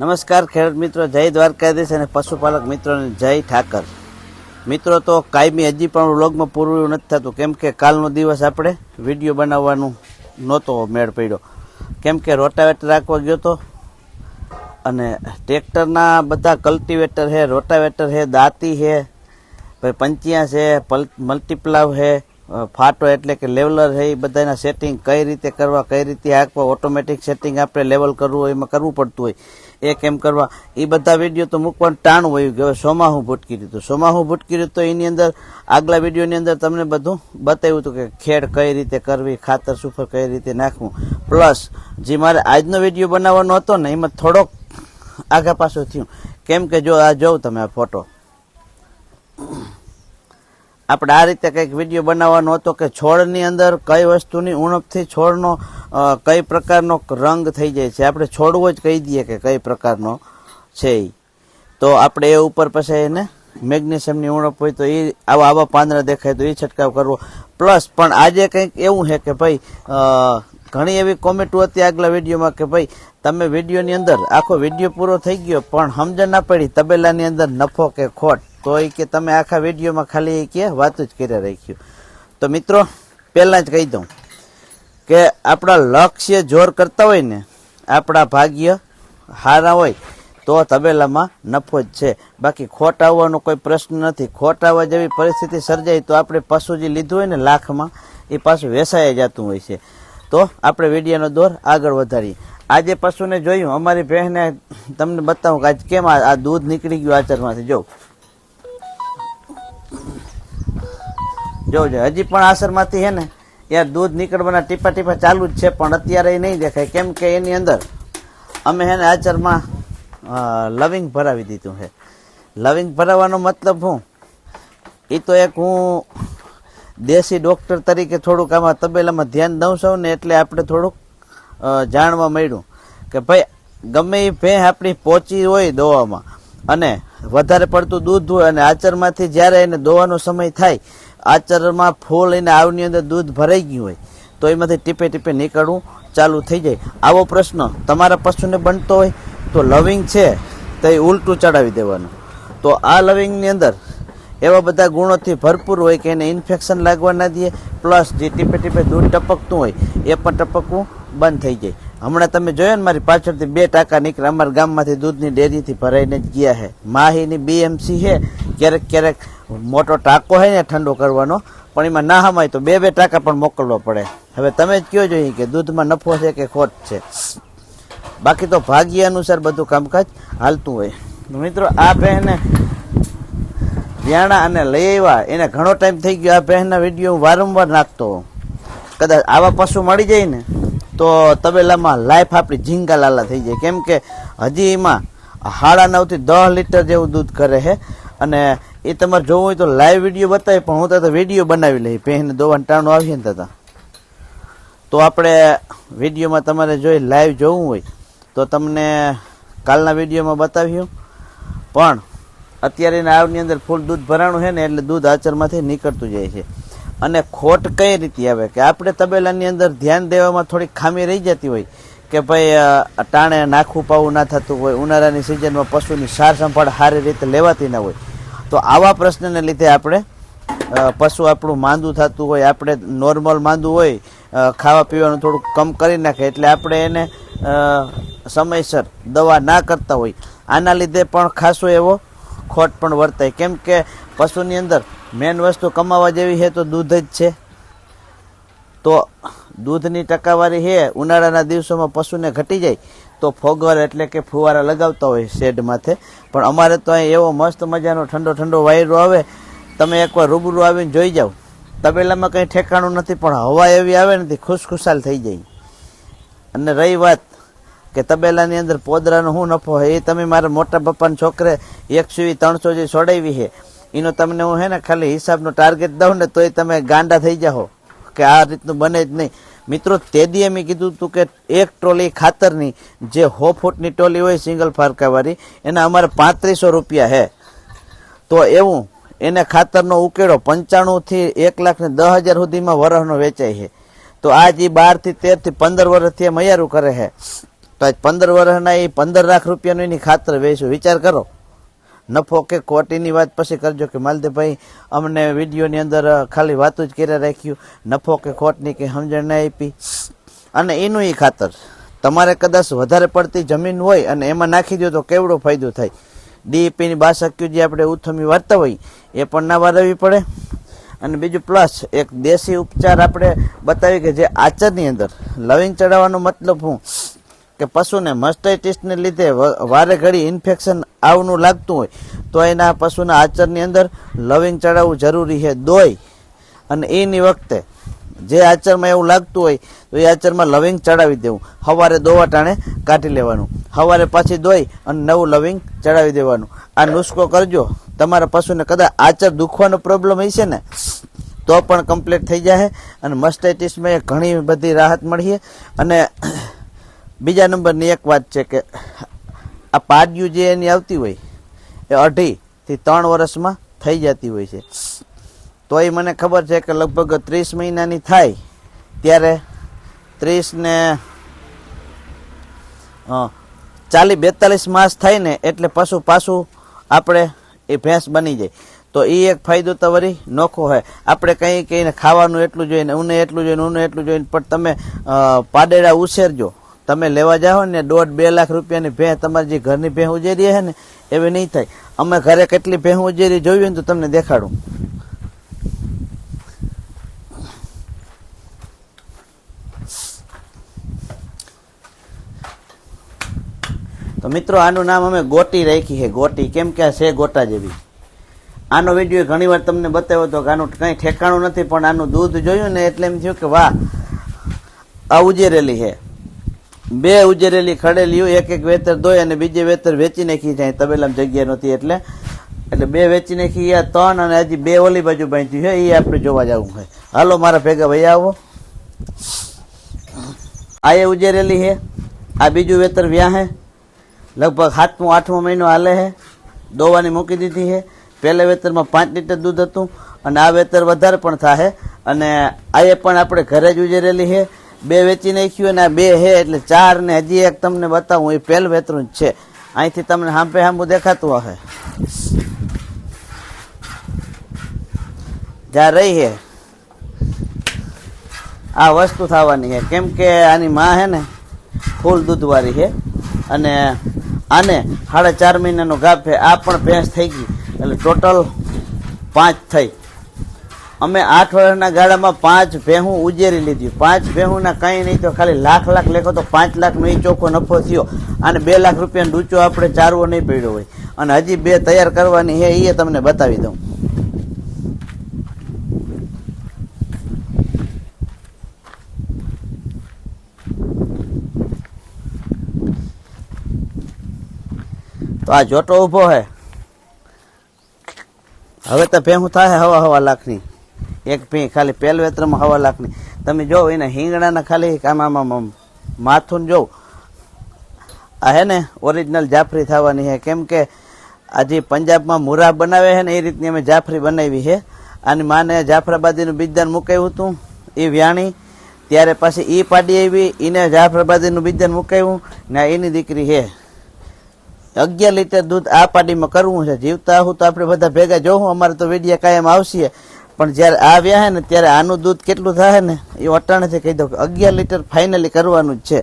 નમસ્કાર, ખેડૂત મિત્રો. જય દ્વારકાધીશ અને પશુપાલક મિત્રોને જય ઠાકર. મિત્રો, તો કાયમી હજી પણ વ્લોગમાં પૂરું નથી થતું. કેમ કે કાલનો દિવસ આપણે વીડિયો બનાવવાનું નહોતો મેળ પડ્યો. કેમ કે રોટાવેટર રાખવા ગયો તો અને ટ્રેક્ટરના બધા કલ્ટિવેટર છે, રોટાવેટર છે, દાંતી છે ભાઈ પંચિયા છે, પલ- મલ્ટીપ્લાવ છે ફાટો એટલે કે લેવલર છે, એ બધાના સેટિંગ કઈ રીતે કરવા, કઈ રીતે હાંકવા, ઓટોમેટિક સેટિંગ આપણે લેવલ કરવું હોય એમાં કરવું પડતું હોય. એ કેમ કરવા. એ બધા વીડિયો તો મૂકવાનું ટાણ વયું કે હવે સોમાં હું ભૂટકી દીધું. સોમાં હું ભૂટકી દીધું તો એની અંદર આગલા વિડીયોની અંદર તમને બધું બતાવ્યું હતું કે ખેડ કઈ રીતે કરવી, ખાતર સુફર કઈ રીતે નાખવું. પ્લસ જે મારે આજનો વીડિયો બનાવવાનો હતો ને, એમાં થોડોક આગા પાછો થયું. કેમ કે જો આ જોઉં તમે આ ફોટો આપણે આ રીતે કંઈક વીડિયો બનાવવાનો હતો કે છોડની અંદર કઈ વસ્તુની ઉણપથી છોડનો કઈ પ્રકારનો રંગ થઈ જાય છે. આપણે છોડવો જ કહી દઈએ કે કઈ પ્રકારનો છે. તો આપણે એ ઉપર પછી એને મેગ્નેશિયમની ઉણપ હોય તો એ આવા આવા પાંદડા દેખાય તો એ છંટકાવ કરવો. પ્લસ પણ આજે કંઈક એવું છે કે ભાઈ ઘણી એવી કોમેન્ટો હતી આગલા વિડીયોમાં કે ભાઈ, તમે વિડીયોની અંદર, આખો વીડિયો પૂરો થઈ ગયો, પણ સમજણ ના પડી, તબેલાની અંદર નફો કે ખોટ. તો એ કે તમે આખા વિડીયોમાં ખાલી કે વાત જ કર્યા રાખ્યું. તો મિત્રો, પહેલાં જ કહી દઉં કે આપણા લક્ષ્ય જોર કરતા હોય ને, આપણા ભાગ્ય હારા હોય, તો તબેલામાં નફો જ છે. બાકી ખોટ આવવાનો કોઈ પ્રશ્ન નથી. ખોટ આવવા જેવી પરિસ્થિતિ સર્જાય તો આપણે પશુ જે લીધું હોય ને લાખમાં, એ પાછું વેસાઈ જતું હોય છે. તો આપણે વિડીયાનો દોર આગળ વધારીએ. આજે પશુને જોયું, અમારી બહેને તમને બતાવું કે આજ કેમ આ દૂધ નીકળી ગયું આચરમાંથી જો જોજો હજી પણ આસરમાંથી છે ને યાર દૂધ નીકળવાના ટીપા ટીપા ચાલુ જ છે, પણ અત્યારે એ નહીં દેખાય. કેમ કે એની અંદર અમે હે ને આચરમાં લવિંગ ભરાવી દીધું છે લવિંગ ભરાવવાનો મતલબ હું એ તો એક હું દેશી ડૉક્ટર તરીકે થોડુંક આમાં તબેલામાં ધ્યાન દઉં છું ને એટલે આપણે થોડુંક જાણવા મળ્યું કે ભાઈ, ગમે એ ભેં આપણી પોચી હોય દોવામાં અને વધારે પડતું દૂધ હોય અને આચરમાંથી જ્યારે એને દોવાનો સમય થાય આચરમાં ફૂલ લઈને આવની અંદર દૂધ ભરાઈ ગયું હોય, તો એમાંથી ટીપે ટીપે નીકળવું ચાલુ થઈ જાય. આવો પ્રશ્ન તમારા પશુને બનતો હોય તો લવિંગ છે, તો ઉલટું ચડાવી દેવાનું. તો આ લવિંગની અંદર એવા બધા ગુણોથી ભરપૂર હોય કે એને ઇન્ફેક્શન લાગવા ના દે, પ્લસ જે ટીપે ટીપે દૂધ ટપકતું હોય, એ પણ ટપકવું બંધ થઈ જાય. હમણાં તમે જોયો ને મારી પાછળથી બે ટાંકા નીકળ્યા. અમારા ગામમાંથી દૂધની ડેરીથી ભરાઈને જ ગયા છે માહીની બીએમસી છે ક્યારેક ક્યારેક મોટો ટાંકો હોય ને ઠંડો કરવાનો, પણ એમાં ના હમાય તો બે બે ટાંકા પણ મોકલવો પડે. હવે તમે જ કહો જોઈએ કે દૂધમાં નફો છે કે ખોટ છે? બાકી તો ભાગ્ય અનુસાર બધું કામકાજ હાલતું હોય. મિત્રો, આ બહેને વ્યાણા અને લઈ આવ્યા. એને ઘણો ટાઈમ થઈ ગયો. આ બહેનના વીડિયો હું વારંવાર નાખતો કદાચ આવા પશુ મળી જાય ને, તો તબેલામાં લાઈફ આપણી ઝીંગા લાલા થઈ જાય. કેમ કે હજી એમાં સાડા નવથી દસ લીટર જેવું દૂધ કરે છે. અને એ તમારે જોવું હોય તો લાઈવ વીડિયો બતાવે પણ હું તો વીડિયો બનાવી લઈ પહેને દોવાનું ટાણું આવીએ ને તથા તો આપણે વિડીયોમાં તમારે જોઈ લાઈવ જોવું હોય, તો તમને કાલના વિડીયોમાં બતાવ્યું પણ અત્યારે આવની અંદર ફૂલ દૂધ ભરાણું છે ને, એટલે દૂધ આચરમાંથી નીકળતું જાય છે. અને ખોટ કઈ રીતે આવે? કે આપણે તબેલાની અંદર ધ્યાન દેવામાં થોડી ખામી રહી જતી હોય, કે ભાઈ ટાણે નાખવું પાવું ના થતું હોય, ઉનાળાની સિઝનમાં પશુની સાર સંભાળ સારી રીતે લેવાતી ના હોય. તો આવા પ્રશ્નને લીધે આપણે પશુ આપણું માંદું થતું હોય, આપણે નોર્મલ માંદું હોય ખાવા પીવાનું થોડુંક કમ કરી નાખે એટલે આપણે એને સમયસર દવા ના કરતા હોય. આના લીધે પણ ખાસો એવો ખોટ પણ વર્તાય. કેમ કે પશુની અંદર મેન વસ્તુ કમાવા જેવી છે તો દૂધ જ છે. તો દૂધની ટકાવારી છે, ઉનાળાના દિવસોમાં પશુને ઘટી જાય, તો ફોગર એટલે કે ફુવારા લગાવતા હોય શેડ માથે. પણ અમારે તો અહીં એવો મસ્ત મજાનો ઠંડો ઠંડો વાયરો આવે, તમે એકવાર રૂબરૂ આવીને જોઈ જાઓ. તબેલામાં કંઈ ઠેકાણું નથી, પણ હવા એવી આવે નથી ખુશખુશાલ થઈ જાય. અને રહી વાત કે તબેલાની અંદર પોદરાનો શું નફો હોય, એ તમે મારા મોટા પપ્પાના છોકરે એકસો ત્રણસો જે છોડાવી છે. એનો તમને હું હે ને ખાલી હિસાબનો ટાર્ગેટ દઉં ને તોય તમે ગાંડા થઈ જાઓ. કે આ રીતનું બને જ નહીં. મિત્રો, તે દી મેં કીધું હતું કે એક ટ્રોલી ખાતરની જે હો ફૂટની ટ્રોલી હોય સિંગલ ફારકાવાળી એના અમારે પાંત્રીસો રૂપિયા છે તો એવું, એને ખાતરનો ઉકેડો પંચાણુંથી એક લાખ ને દસ હજાર સુધીમાં વરસનો વેચાય છે. તો આજ એ બારથી તેરથી પંદર વર્ષથી એમ અયારું કરે છે. તો આજ પંદર વર્ષના એ પંદર લાખ રૂપિયાનું એની ખાતર વેચું. વિચાર કરો. નફો કે ખોટીની વાત પછી કરજો કે માલદેભાઈ અમને વિડીયોની અંદર ખાલી વાતો જ કર્યા રાખ્યું. નફો કે ખોટની કે સમજણ ના આપી. અને એનું એ ખાતર, તમારે કદાચ વધારે પડતી જમીન હોય અને એમાં નાખી દો તો કેવડો ફાયદો થાય. ડીઈપીની બાસક્યુ જે આપણે ઉથમી વારતા હોય, એ પણ ના વારવી પડે. અને બીજું પ્લસ, એક દેશી ઉપચાર આપણે બતાવી કે જે આચરની અંદર, લવિંગ ચડાવવાનો મતલબ હું, કે પશુને મસ્ટાઇટિસને લીધે વારે ઘડી ઇન્ફેક્શન આવનું લાગતું હોય, તો એના પશુના આચરની અંદર લવિંગ ચડાવવું જરૂરી છે. દોય અને એની વખતે જે આચરમાં એવું લાગતું હોય, તો એ આચરમાં લવિંગ ચડાવી દેવું. સવારે દોવા ટાણે કાઢી લેવાનું. સવારે પાછી દોઈ અને નવું લવિંગ ચડાવી દેવાનું. આ નુસ્ખો કરજો. તમારા પશુને કદાચ આચર દુખવાનો પ્રોબ્લેમ હશે ને, તો પણ કમ્પ્લીટ થઈ જાય અને મસ્ટાઇટિસમાં ઘણી બધી રાહત મળીએ. અને બીજા નંબરની એક વાત છે કે આ પાડિયું જે એની આવતી હોય, એ અઢીથી ત્રણ વર્ષમાં થઈ જતી હોય છે. તો એ મને ખબર છે કે લગભગ ત્રીસ મહિનાની થાય, ત્યારે ત્રીસ ને ચાલીસ બેતાલીસ માસ થાય ને, એટલે પશુ પાછું આપણે એ ભેંસ બની જાય. તો એ એક ફાયદો તો વળી નોખો હોય આપણે કંઈ કહીને ખાવાનું એટલું જોઈએ ને, ઉને એટલું જોઈએ ને, ઉને એટલું જોઈએ પણ તમે પાડેડા ઉછેરજો. તમે લેવા જાઓ ને દોઢ બે લાખ રૂપિયાની ભેં તમારી જે ઘરની ભેં ઉજેરી છે ને, એવી નહીં થાય. અમે ઘરે કેટલી ભેં ઉજેરી જોયું ને તો તમને દેખાડું. તો મિત્રો, આનું નામ અમે ગોટી રાખી છે, ગોટી. કેમ કે આ છે ગોટા જેવી. આનો વીડિયો ઘણી વાર તમને બતાવ્યો હતો કે આનું કંઈ ઠેકાણું નથી, પણ આનું દૂધ જોયું ને એટલે એમ થયું કે વાહ, આ ઉજેરેલી છે. બે ઉજેરેલી ખડેલી એક એક વેતર ધોઈ અને બીજે વેતર વેચી નાખી જાય તબેલામ જગ્યા નહોતી એટલે એટલે બે વેચી નાખી આ ત્રણ અને હજી બે ઓલી બાજુ બાંધ્યું છે. એ આપણે જોવા જવું છે. હાલો, મારા ભેગા ભાઈ આવો. આ એ ઉજેરેલી છે. આ બીજું વેતર વ્યા હે લગભગ સાતમો, આઠમો મહિનો હાલે છે. દોવાની મૂકી દીધી છે. પહેલા વેતરમાં પાંચ લીટર દૂધ હતું અને આ વેતર વધારે પણ થાય અને આ એ પણ આપણે ઘરે જ ઉજેરેલી છે. બે વેચી નાખ્યું અને આ બે હે એટલે ચાર ને હજી એક તમને બતાવું, એ પહેલું વેતરું જ છે. અહીંથી તમને હાંપે હાંપું દેખાતું હશે. જ્યાં રહી હે, આ વસ્તુ થવાની છે કેમ કે આની માં હે ને, ફૂલ દૂધવાળી છે અને આને સાડા ચાર મહિનાનો ગાભ છે આ પણ ભેંસ થઈ ગઈ. એટલે ટોટલ પાંચ થઈ. અમે આઠ વર્ષના ગાળામાં પાંચ ભેહું ઉજેરી લીધી. પાંચ ભેહુંના કંઈ નહીં તો ખાલી લાખ લાખ લેખો તો પાંચ લાખનો એ ચોખ્ખો નફો થયો. અને બે લાખ રૂપિયાનો ડૂચો આપણે ચારવો નહીં પડ્યો હોય. અને હજી બે તૈયાર કરવાની હે એ તમને બતાવી દઉં. તો આ જોટો ઊભો હે. હવે તો ભેહું થાય હવા હવા લાખની. એક ભી ખાલી પેલવેત્રમાં હવા લાખની તમે જોવો એના હિંગણાના ખાલી આમ માથું જોવ આ હે ને ઓરિજિનલ જાફરી થવાની છે કેમ કે આજે પંજાબમાં મુરા બનાવે છે ને એ રીતની અમે જાફરી બનાવી છે અને માને જાફરાબાદીનું બીજદાન મુકાયું હતું, એ વ્યાણી. ત્યારે પાછી એ પાડી આવી એને જાફરાબાદીનું બીજદાન મુકાયું. ને એની દીકરી છે અગિયાર લીટર દૂધ આ પાડીમાં કરવું છે. જીવતા હું તો આપણે બધા ભેગા જોઉં અમારે તો વિડીયા કાયમ આવશે. પણ જ્યારે આ વ્યાહે ને, ત્યારે આનું દૂધ કેટલું થાય ને, એ અટાણેથી કહી દઉં કે અગિયાર લીટર ફાઇનલી કરવાનું જ છે.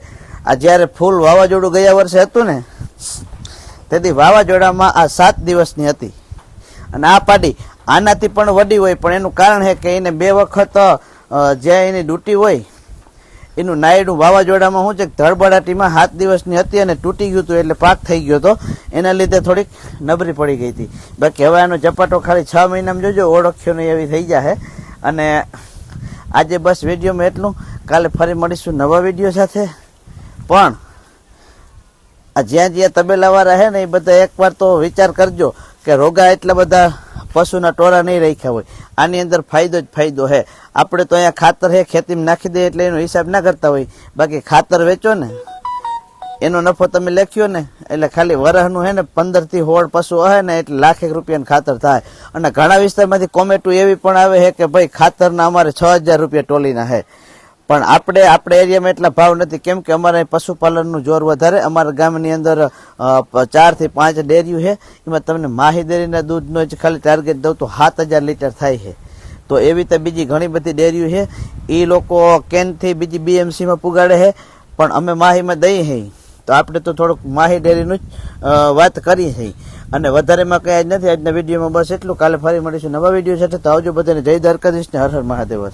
આ જ્યારે ફૂલ વાવાઝોડું ગયા વર્ષે હતું ને, તેથી વાવાઝોડામાં આ સાત દિવસની હતી. અને આ પાડી, આનાથી પણ વડી હોય, પણ એનું કારણ છે કે એને બે વખત જે એની ડ્યુટી હોય એનું નાયડું વાવાઝોડામાં શું છે ધડબડાટીમાં સાત દિવસની હતી અને તૂટી ગયું હતું એટલે પાક થઈ ગયો હતો. એના લીધે થોડીક નબળી પડી ગઈ હતી. બાકી હવે આનો ઝપાટો ખાલી છ મહિનામાં જોજો, ઓળખ્યો નહીં એવી થઈ જાય અને આજે બસ વિડીયોમાં એટલું. કાલે ફરી મળીશું નવા વીડિયો સાથે. પણ આ જ્યાં જ્યાં તબેલાવાળા હે ને એ બધા એકવાર તો વિચાર કરજો કે રોગા એટલા બધા પશુના ટોળા નહીં રાખ્યા હોય. આની અંદર ફાયદો જ ફાયદો છે આપણે તો અહીંયા ખાતર હે, ખેતીમાં નાખી દઈએ એટલે એનો હિસાબ ના કરતા હોય. બાકી ખાતર વેચો ને, એનો નફો તમે લખ્યો ને, એટલે ખાલી વરહનું હે ને, પંદરથી હોળ પશુ હે ને, એટલે લાખેક રૂપિયાનું ખાતર થાય. અને ઘણા વિસ્તારમાંથી કોમેન્ટો એવી પણ આવે છે કે ભાઈ ખાતરના અમારે છ હજાર રૂપિયા ટોલીના હે. પણ આપણે આપણે એરિયામાં એટલા ભાવ નથી. કેમ કે અમારે પશુપાલનનું જોર વધારે. અમારા ગામની અંદર અ, પ- ચારથી પાંચ ડેરીઓ છે. એમાં તમને માહી ડેરીના દૂધનો જ ખાલી ટાર્ગેટ દઉં તો સાત હજાર લીટર થાય છે. તો એવી રીતે બીજી ઘણી બધી ડેરીઓ છે. એ લોકો કેનથી બીજી બીએમસીમાં પુગાડે છે. પણ અમે માહીમાં દઈએ છીએ તો આપણે તો થોડુંક માહી ડેરીનું જ વાત કરી છે. અને વધારેમાં કંઈ આજ નથી. આજના વિડીયોમાં બસ એટલું. કાલે ફરી મળીશું નવા વીડિયો સાથે. તો આવજો બધાને. જય દ્વારકાધીશ ને હર હર મહાદેવ.